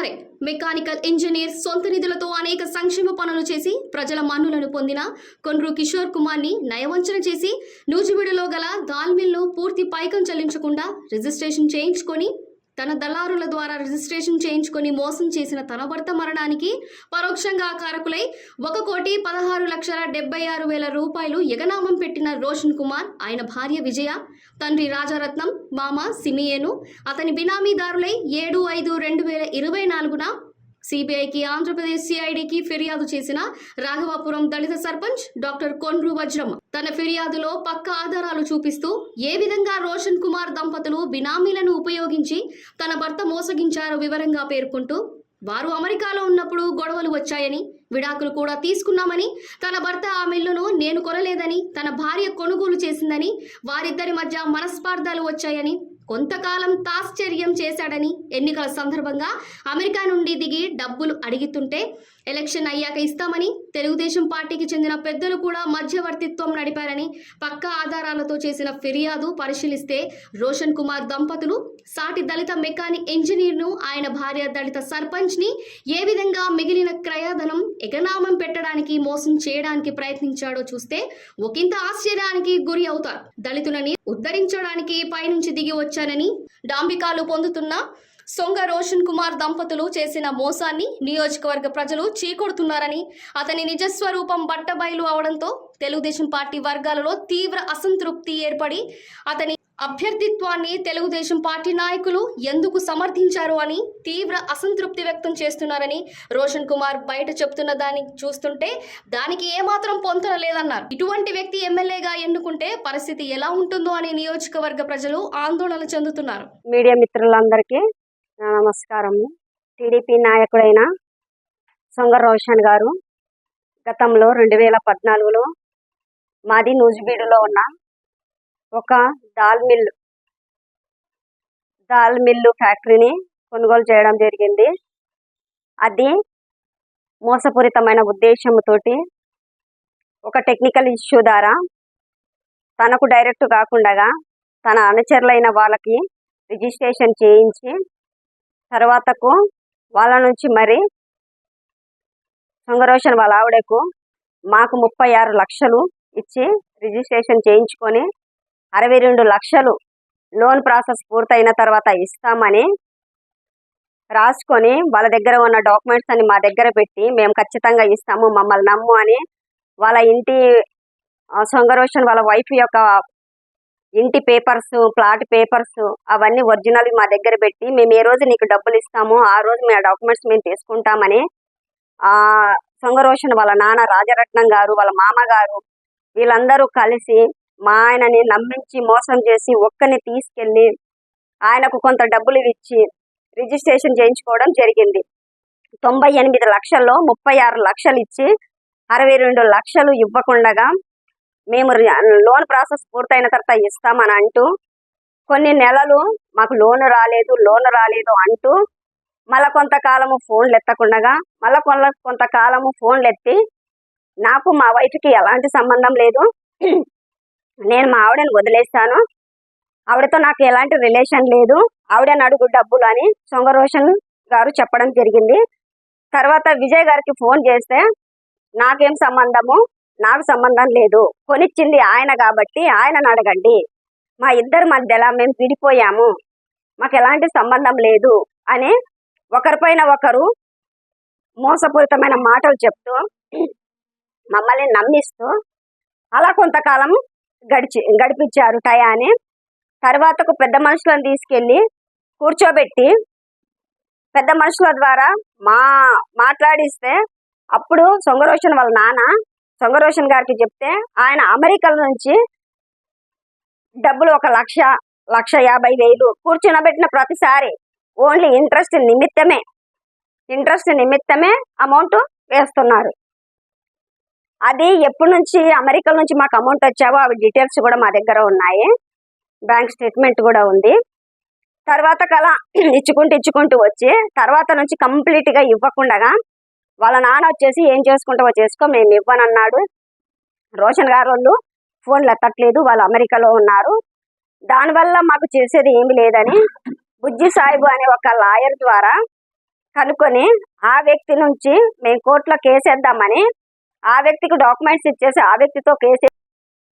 నరే mechanical engineer సొంత నిధులతో అనేక సంక్షేమ పనులు చేసి ప్రజల మన్నులను పొందిన కొండ్రు కిషోర్ కుమార్ని నయవంచన చేసి నూజిబిడిలో గల దాల్మిల్ను పూర్తి పైకం చెల్లించకుండా రిజిస్ట్రేషన్ చేయించుకొని తన దళారుల ద్వారా రిజిస్ట్రేషన్ చేయించుకొని మోసం చేసిన తన భర్త మరణానికి పరోక్షంగా కారకులై ఒక కోటి పదహారు లక్షల డెబ్బై ఆరు వేల రూపాయలు ఎగనామం పెట్టిన రోషన్ కుమార్ ఆయన భార్య విజయ తండ్రి రాజారత్నం మామ సిమియేను అతని బినామీదారులై ఏడు ఐదు రెండు వేల ఇరవై నాలుగున సిబిఐకి ఆంధ్రప్రదేశ్ సిఐడికి ఫిర్యాదు చేసిన రాఘవాపురం దళిత సర్పంచ్ డాక్టర్ కొండ్రు వజ్రం. తన ఫిర్యాదులో పక్క ఆధారాలు చూపిస్తూ ఏ విధంగా రోషన్ కుమార్ దంపతులు బినామీలను ఉపయోగించి తన భర్త మోసగించారో వివరంగా పేర్కొంటూ వారు అమెరికాలో ఉన్నప్పుడు గొడవలు వచ్చాయని విడాకులు కూడా తీసుకున్నామని తన భర్త ఆ మిల్లును నేను కొనలేదని తన భార్య కొనుగోలు చేసిందని వారిద్దరి మధ్య మనస్పార్థాలు వచ్చాయని కొంతకాలం తాశ్చర్యం చేశాడని ఎన్నికల సందర్భంగా అమెరికా నుండి దిగి డబ్బులు అడిగితుంటే ఎలక్షన్ అయ్యాక ఇస్తామని తెలుగుదేశం పార్టీకి చెందిన పెద్దలు కూడా మధ్యవర్తిత్వం నడిపారని పక్కా ఆధారాలతో చేసిన ఫిర్యాదు పరిశీలిస్తే రోషన్ కుమార్ దంపతులు సాటి దళిత మెకానిక్ ఇంజనీర్ను ఆయన భార్య దళిత సర్పంచ్ని ఏ విధంగా మిగిలిన క్రయధనం ఎగనామం పెట్టడానికి మోసం చేయడానికి ప్రయత్నించాడో చూస్తే ఒకంత ఆశ్చర్యానికి గురి అవుతారు. దళితులని ఉద్ధరించడానికి పైనుంచి దిగి వచ్చానని డాంబికాలు పొందుతున్న సొంగ రోషన్ కుమార్ దంపతులు చేసిన మోసాన్ని నియోజకవర్గ ప్రజలు చీకొడుతున్నారని అతని నిజస్వరూపం బట్టబయలు అవడంతో తెలుగుదేశం పార్టీ వర్గాలలో తీవ్ర అసంతృప్తి ఏర్పడి అతని అభ్యర్థిత్వాన్ని తెలుగుదేశం పార్టీ నాయకులు ఎందుకు సమర్థించారు అని తీవ్ర అసంతృప్తి వ్యక్తం చేస్తున్నారని రోషన్ కుమార్ బయట చెప్తున్న దాన్ని చూస్తుంటే దానికి ఏమాత్రం పొంతన లేదన్నారు. ఇటువంటి వ్యక్తి ఎమ్మెల్యేగా ఎన్నుకుంటే పరిస్థితి ఎలా ఉంటుందో అని నియోజకవర్గ ప్రజలు ఆందోళన చెందుతున్నారు. మీడియా మిత్రులందరికీ నమస్కారము. టీడీపీ నాయకుడైన సొంగ రోషన్ గారు గతంలో రెండు వేల పద్నాలుగులో మాది నూజిబీడులో ఉన్న ఒక దాల్ మిల్లు దాల్ మిల్లు ఫ్యాక్టరీని కొనుగోలు చేయడం జరిగింది. అది మోసపూరితమైన ఉద్దేశంతోటి ఒక టెక్నికల్ ఇష్యూ ద్వారా తనకు డైరెక్ట్ కాకుండా తన అనుచరులైన వాళ్ళకి రిజిస్ట్రేషన్ చేయించి తర్వాతకు వాళ్ళ నుంచి మరి సంగరోషన్ వాళ్ళ ఆవిడకు మాకు ముప్పై ఆరు లక్షలు ఇచ్చి రిజిస్ట్రేషన్ చేయించుకొని అరవై రెండు లక్షలు లోన్ ప్రాసెస్ పూర్తయిన తర్వాత ఇస్తామని రాసుకొని వాళ్ళ దగ్గర ఉన్న డాక్యుమెంట్స్ అని మా దగ్గర పెట్టి మేము ఖచ్చితంగా ఇస్తాము మమ్మల్ని నమ్ము అని వాళ్ళ ఇంటి సొంగరోషన్ వాళ్ళ వైఫ్ యొక్క ఇంటి పేపర్స్ ప్లాట్ పేపర్స్ అవన్నీ ఒరిజినల్ మా దగ్గర పెట్టి మేము ఏ రోజు నీకు డబ్బులు ఇస్తామో ఆ రోజు మేము డాక్యుమెంట్స్ మేము తీసుకుంటామని ఆ సొంగరోషన్ వాళ్ళ నాన్న రాజరత్నం గారు వాళ్ళ మామగారు వీళ్ళందరూ కలిసి మా ఆయనని నమ్మించి మోసం చేసి ఒక్కని తీసుకెళ్ళి ఆయనకు కొంత డబ్బులు ఇచ్చి రిజిస్ట్రేషన్ చేయించుకోవడం జరిగింది. తొంభై ఎనిమిది లక్షల్లో ముప్పై ఆరు లక్షలు ఇచ్చి అరవై రెండు లక్షలు ఇవ్వకుండగా మేము రి- లోన్ ప్రాసెస్ పూర్తయిన తర్వాత ఇస్తామని అంటూ కొన్ని నెలలు మాకు లోన్ రాలేదు లోన్ రాలేదు అంటూ మళ్ళా కొంతకాలము ఫోన్లు ఎత్తకుండగా మళ్ళా కొంత కొంతకాలము ఫోన్లు ఎత్తి నాకు మా వైఫ్కి ఎలాంటి సంబంధం లేదు. నేను మా ఆవిడని వదిలేస్తాను ఆవిడతో నాకు ఎలాంటి రిలేషన్ లేదు. ఆవిడని అడుగు డబ్బులు అని సొంగరోషన్ గారు చెప్పడం జరిగింది. తర్వాత విజయ్ గారికి ఫోన్ చేస్తే నాకేం సంబంధము? నాకు సంబంధం లేదు. కొనిచ్చింది ఆయన కాబట్టి ఆయనను అడగండి. మా ఇద్దరి మధ్యలో మేము విడిపోయాము. మాకు ఎలాంటి సంబంధం లేదు అని ఒకరిపైన ఒకరు మోసపూరితమైన మాటలు చెప్తూ మమ్మల్ని నమ్మిస్తూ అలా కొంతకాలం గడిచి గడిపించారు టయాన్ని తర్వాతకు పెద్ద మనుషులను తీసుకెళ్ళి కూర్చోబెట్టి పెద్ద మనుషుల ద్వారా మా మాట్లాడిస్తే అప్పుడు సొంగరోషన్ వాళ్ళ నాన్న సంగరోషన్ గారికి చెప్తే ఆయన అమెరికా నుంచి డబ్బులు ఒక లక్ష లక్ష యాభై వేలు కూర్చునబెట్టిన ప్రతిసారి ఓన్లీ ఇంట్రెస్ట్ నిమిత్తమే ఇంట్రెస్ట్ నిమిత్తమే అమౌంట్ వేస్తున్నారు. అది ఎప్పటి నుంచి అమెరికా నుంచి మాకు అమౌంట్ వచ్చావో అవి డీటెయిల్స్ కూడా మా దగ్గర ఉన్నాయి. బ్యాంక్ స్టేట్మెంట్ కూడా ఉంది. తర్వాత కల ఇచ్చుకుంటూ ఇచ్చుకుంటూ వచ్చి తర్వాత నుంచి కంప్లీట్గా ఇవ్వకుండా వాళ్ళ నాన్న వచ్చేసి ఏం చేసుకుంటావో చేసుకో మేము ఇవ్వనన్నాడు. రోషన్ గారు వాళ్ళు ఫోన్లు ఎత్తట్లేదు వాళ్ళు అమెరికాలో ఉన్నారు. దానివల్ల మాకు చేసేది ఏమి లేదని బుజ్జి సాయిబు అనే ఒక లాయర్ ద్వారా కనుక్కొని ఆ వ్యక్తి నుంచి మేము కోర్టులో కేసేద్దామని ఆ వ్యక్తికి డాక్యుమెంట్స్ ఇచ్చేసి ఆ వ్యక్తితో కేసు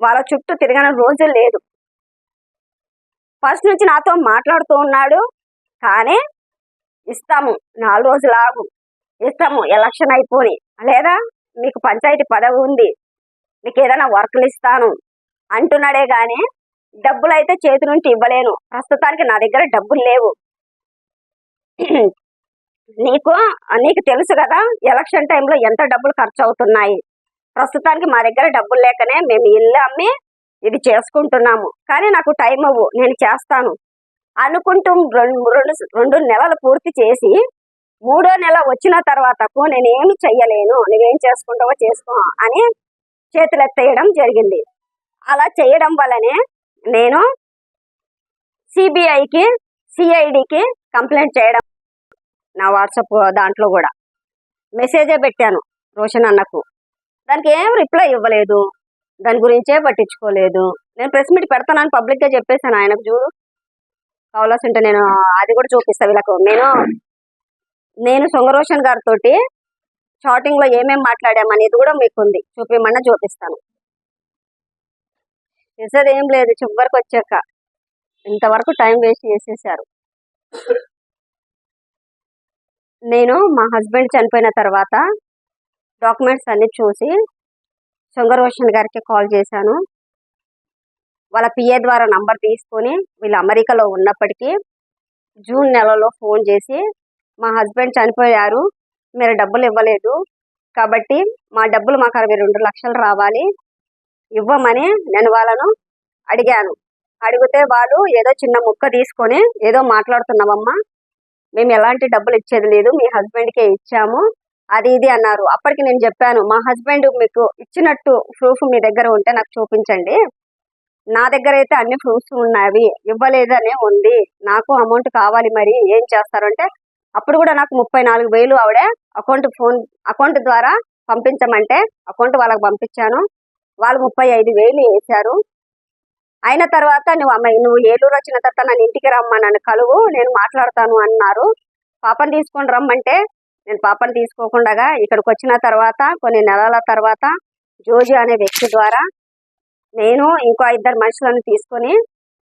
వాళ్ళ చుట్టూ తిరగని రోజు లేదు. ఫస్ట్ నుంచి నాతో మాట్లాడుతూ ఉన్నాడు. కానీ ఇస్తాము నాలుగు రోజులు ఆగు. ఇస్తాము ఎలక్షన్ అయిపోయి లేదా మీకు పంచాయతీ పదవి ఉంది మీకు ఏదైనా వర్కులు ఇస్తాను అంటున్నాడే కానీ డబ్బులు అయితే చేతి నుంచి ఇవ్వలేను. ప్రస్తుతానికి నా దగ్గర డబ్బులు లేవు. నీకు నీకు తెలుసు కదా ఎలక్షన్ టైంలో ఎంత డబ్బులు ఖర్చు అవుతున్నాయి ప్రస్తుతానికి మా దగ్గర డబ్బులు లేకనే మేము ఇల్లు అమ్మి ఇది చేసుకుంటున్నాము. కానీ నాకు టైం అవ్వు నేను చేస్తాను. అనుకుంటూ రెండు రెండు రెండు నెలలు పూర్తి చేసి మూడో నెల వచ్చిన తర్వాతకు నేనేమి చెయ్యలేను నువ్వేం చేసుకుంటావో చేసుకో అని చేతులెత్తేయడం జరిగింది. అలా చేయడం వల్లనే నేను సిబిఐకి సిఐడికి కంప్లైంట్ చేయడం నా వాట్సాప్ దాంట్లో కూడా. మెసేజే పెట్టాను రోషన్ అన్నకు. దానికి ఏం రిప్లై ఇవ్వలేదు. దాని గురించే పట్టించుకోలేదు. నేను ప్రెస్ మీట్ పెడతానని పబ్లిక్గా చెప్పేశాను ఆయనకు చూడు. కావాల్సి ఉంటే నేను అది కూడా చూపిస్తా వీళ్ళకు. నేను నేను సొంగరోషన్ గారితో చాటింగ్లో ఏమేం మాట్లాడామనేది కూడా మీకు ఉంది చూపిమన్నా చూపిస్తాను. చేసేది ఏం లేదు చివరికి వచ్చాక. ఇంతవరకు టైం వేస్ట్ చేసేసారు. నేను మా హస్బెండ్ చనిపోయిన తర్వాత డాక్యుమెంట్స్ అన్ని చూసి సొంగరోషన్ గారికి కాల్ చేశాను. వాళ్ళ పిఏ ద్వారా నంబర్ తీసుకొని వీళ్ళు అమెరికాలో ఉన్నప్పటికీ జూన్ నెలలో ఫోన్ చేసి మా హస్బెండ్ చనిపోయారు. మీరు డబ్బులు ఇవ్వలేదు. కాబట్టి మా డబ్బులు మాకు అరవై రెండు లక్షలు రావాలి. ఇవ్వమని నేను వాళ్ళను అడిగాను. అడిగితే వాళ్ళు ఏదో చిన్న ముక్క తీసుకొని ఏదో మాట్లాడుతున్నామమ్మా మేము ఎలాంటి డబ్బులు ఇచ్చేది లేదు. మీ హస్బెండ్కే ఇచ్చాము. అది ఇది అన్నారు. అప్పటికి నేను చెప్పాను మా హస్బెండ్ మీకు ఇచ్చినట్టు ప్రూఫ్ మీ దగ్గర ఉంటే నాకు చూపించండి. నా దగ్గర అయితే అన్ని ప్రూఫ్స్ ఉన్నవి. ఇవ్వలేదనే ఉంది. నాకు అమౌంట్ కావాలి మరి. ఏం చేస్తారంటే అప్పుడు కూడా నాకు ముప్పై నాలుగు వేలు ఆవిడ అకౌంట్ ఫోన్ అకౌంట్ ద్వారా పంపించమంటే అకౌంట్ వాళ్ళకి పంపించాను. వాళ్ళు ముప్పై ఐదు వేలు వేశారు. అయిన తర్వాత నువ్వు అమ్మాయి నువ్వు ఏలూరు వచ్చిన తర్వాత నన్ను ఇంటికి రమ్మా నన్ను కలువు నేను మాట్లాడతాను అన్నారు. పాపని తీసుకొని రమ్మంటే నేను పాపను తీసుకోకుండా ఇక్కడికి వచ్చిన తర్వాత కొన్ని నెలల తర్వాత జోజి అనే వ్యక్తి ద్వారా నేను ఇంకో ఇద్దరు మనుషులను తీసుకొని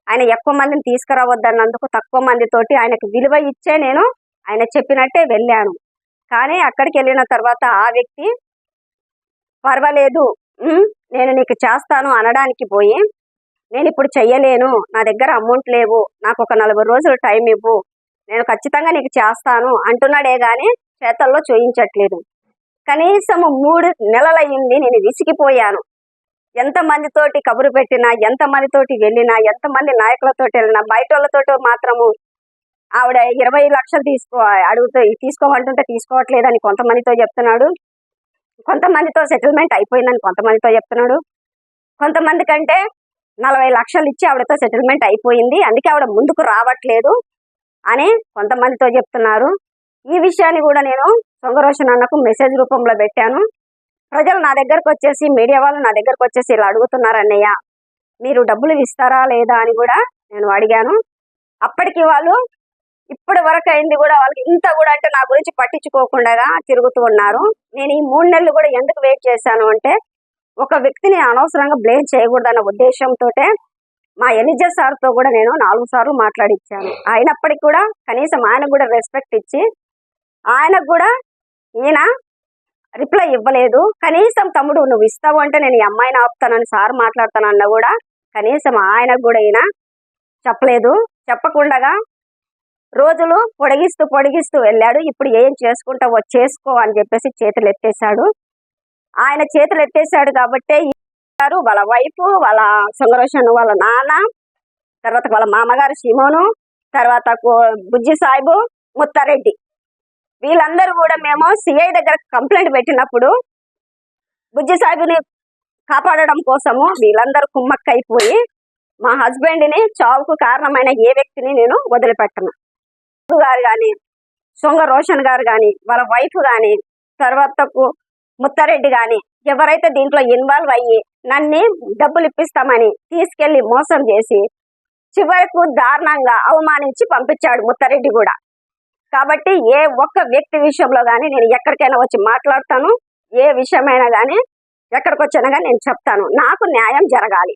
ఆయన ఎక్కువ మందిని తీసుకురావద్దన్నందుకు తక్కువ మందితోటి ఆయనకు విలువ ఇచ్చే నేను ఆయన చెప్పినట్టే వెళ్ళాను. కానీ అక్కడికి వెళ్ళిన తర్వాత ఆ వ్యక్తి పర్వాలేదు నేను నీకు చేస్తాను అనడానికి పోయి నేను ఇప్పుడు చెయ్యలేను నా దగ్గర అమౌంట్ లేవు నాకు ఒక నలభై రోజులు టైం ఇవ్వు నేను ఖచ్చితంగా నీకు చేస్తాను అంటున్నాడే కానీ చేతల్లో చూయించట్లేదు. కనీసం మూడు నెలలయ్యింది నేను విసిగిపోయాను. ఎంతమందితోటి కబురు పెట్టినా ఎంతమందితోటి వెళ్ళినా ఎంత మంది వెళ్ళినా బయట వాళ్ళతోటి మాత్రము ఆవిడ ఇరవై లక్షలు తీసుకో అడుగుతూ తీసుకోమంటుంటే తీసుకోవట్లేదని కొంతమందితో చెప్తున్నాడు. కొంతమందితో సెటిల్మెంట్ అయిపోయిందని కొంతమందితో చెప్తున్నాడు. కొంతమంది కంటే నలభై లక్షలు ఇచ్చి ఆవిడతో సెటిల్మెంట్ అయిపోయింది. అందుకే ఆవిడ ముందుకు రావట్లేదు అని కొంతమందితో చెప్తున్నారు. ఈ విషయాన్ని కూడా నేను సొంగరోషన్ అన్నకు మెసేజ్ రూపంలో పెట్టాను. ప్రజలు నా దగ్గరకు వచ్చేసి మీడియా వాళ్ళు నా దగ్గరకు వచ్చేసి ఇలా అడుగుతున్నారు అన్నయ్య మీరు డబ్బులు ఇస్తారా లేదా? అని కూడా నేను అడిగాను. అప్పటికి వాళ్ళు ఇప్పటి వరకు అయింది కూడా వాళ్ళకి ఇంత కూడా అంటే నా గురించి పట్టించుకోకుండా తిరుగుతూ ఉన్నారు. నేను ఈ మూడు నెలలు కూడా ఎందుకు వెయిట్ చేశాను అంటే ఒక వ్యక్తిని అనవసరంగా బ్లేమ్ చేయకూడదన్న ఉద్దేశంతో మా ఎలిజా సార్తో కూడా నేను నాలుగు సార్లు మాట్లాడిచ్చాను. అయినప్పటికీ కూడా కనీసం ఆయనకు కూడా రెస్పెక్ట్ ఇచ్చి ఆయనకు కూడా ఈయన రిప్లై ఇవ్వలేదు. కనీసం తమ్ముడు నువ్వు ఇస్తావు అంటే నేను ఈ అమ్మాయిని ఆపుతానని సార్ మాట్లాడతానన్నా కూడా కనీసం ఆయనకు కూడా ఈయన చెప్పలేదు. చెప్పకుండా రోజులు పొడిగిస్తూ పొడిగిస్తూ వెళ్ళాడు. ఇప్పుడు ఏం చేసుకుంటావో చేసుకో అని చెప్పేసి చేతులు ఎత్తేసాడు ఆయన చేతులు ఎత్తేసాడు కాబట్టి గారు వాళ్ళ వైఫ్ వాళ్ళ సొంగరోషన్ వాళ్ళ నాన్న తర్వాత వాళ్ళ మామగారు సీమోను తర్వాత బుజ్జి సాయిబు ముత్తారెడ్డి. వీళ్ళందరూ కూడా మేము సిఐ దగ్గర కంప్లైంట్ పెట్టినప్పుడు బుజ్జి సాయిబుని కాపాడడం కోసము వీళ్ళందరూ కుమ్మక్కైపోయి మా హస్బెండ్ని చావుకు కారణమైన ఏ వ్యక్తిని నేను వదిలిపెట్టను. గారు కానీ సొంగ రోషన్ గారు కానీ వాళ్ళ వైఫ్ కానీ తర్వాతకు ముత్తారెడ్డి కానీ ఎవరైతే దీంట్లో ఇన్వాల్వ్ అయ్యి నన్ను డబ్బులు ఇప్పిస్తామని తీసుకెళ్ళి మోసం చేసి చివరకు దారుణంగా అవమానించి పంపించాడు ముత్తారెడ్డి కూడా. కాబట్టి ఏ ఒక్క వ్యక్తి విషయంలో కానీ నేను ఎక్కడికైనా వచ్చి మాట్లాడతాను ఏ విషయమైనా కానీ ఎక్కడికి వచ్చినా కానీ నేను చెప్తాను. నాకు న్యాయం జరగాలి.